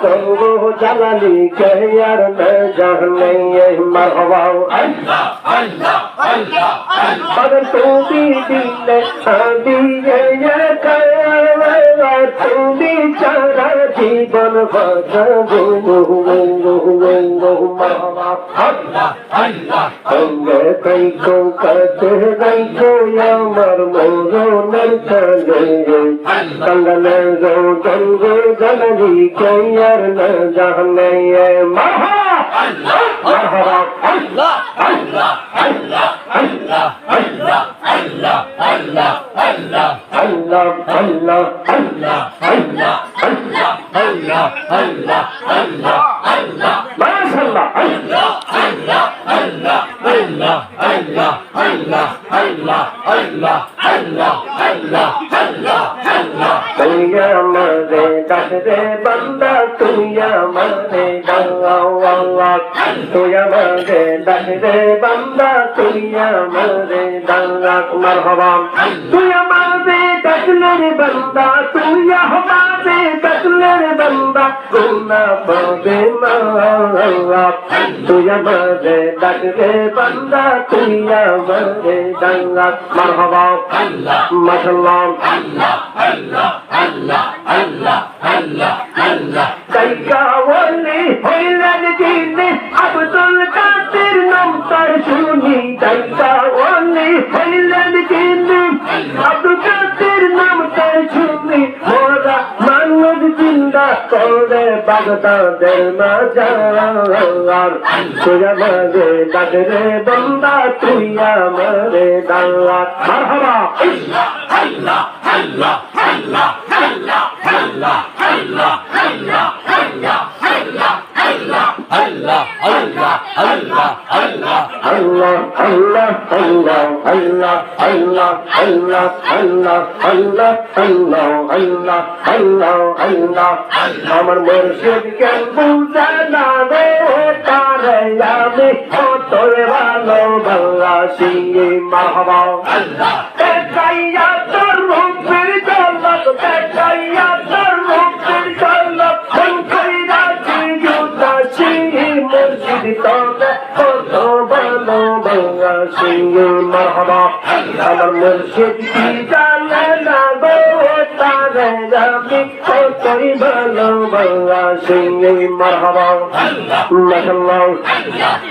वो जलाली के यार मैं जान नहीं है मरवाओ मगर तू भी दिल शादी है ये সারা জীবন ভজবে সঙ্গে তাই কো কাছে নাই কো আমার মরণের চলে কঙ্গলে গো গঙ্গো জলদি কইয়ার না জানে মহা। আল্লাহ আল্লাহ আল্লাহ আল্লাহ আল্লাহ আল্লাহ আল্লাহ আল্লাহ Allah, Allah, Allah, Allah, Allah, Allah, Allah, Allah, Allah. MashaAllah, Allah, Allah, Allah, Allah, Allah, Allah, Allah, Allah, Allah, Allah, Allah, Allah. তুই আমারে ডাকরে বান্দা তুই আমারে ডাকাও আল্লাহ তুই আমারে ডাকরে বান্দা তুই আমারে ডাক মারহাবা তুই আমারে কতলের বন্দা, তুই আহবাবে কতলের বন্দা গোনা পাবে মাওলা তুই আমারে ডাকবে বন্দা, তুই আমারে ডাঙ্গা। মারহাবা। আল্লাহ মাশাআল্লাহ। আল্লাহ আল্লাহ আল্লাহ আল্লাহ আল্লাহ আল্লাহ কাইকা ওলি হইলেন দিনে আব্দুল কাদের নাম তার শুনি কাইকা ওলি করে বাগদাদের মাজার তুইয়া মারে ডাকরে বন্দা তুই আমারে ডাঙ্গা মারহাবা আল্লাহ আল্লাহ আল্লাহ আল্লাহ আল্লাহ আল্লাহ আল্লাহ আল্লাহ আল্লাহ আল্লাহ আল্লাহ আল্লাহ আমার মুর্শিদ কেন বুঝে না রে তারে আমি তোর ভালো ভালোবাসি মাহবা দেখাইয়া তোর রূপের জলত দেখাইয়া তোর রূপের জলত কইরা জিউদাসি মুর্শিদ তোরে কত ভালো সিঙ্গু মরহবা আমার মুর্শিদ জানে না গো? তারে যাবি ও করি ভালো বাংলা সিঙ্গু মরহবা মাশাআল্লাহ।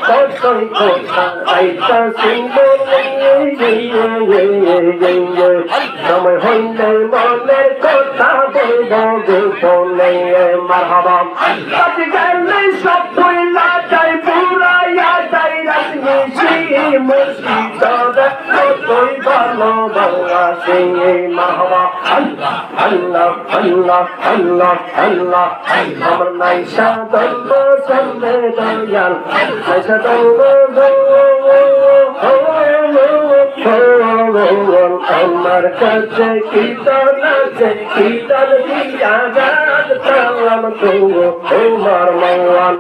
ও করি কোথা আইতা সিঙ্গু সময় হইলে মনের কথা বলব গোপনে মারহাবা আল্লাহ গেলে সব ভুলা যাইবে রাজনীতি মুর্শিদ কতই ভালো ভালোবাসি আমার কাছে কীর্তন আছে কীর্তন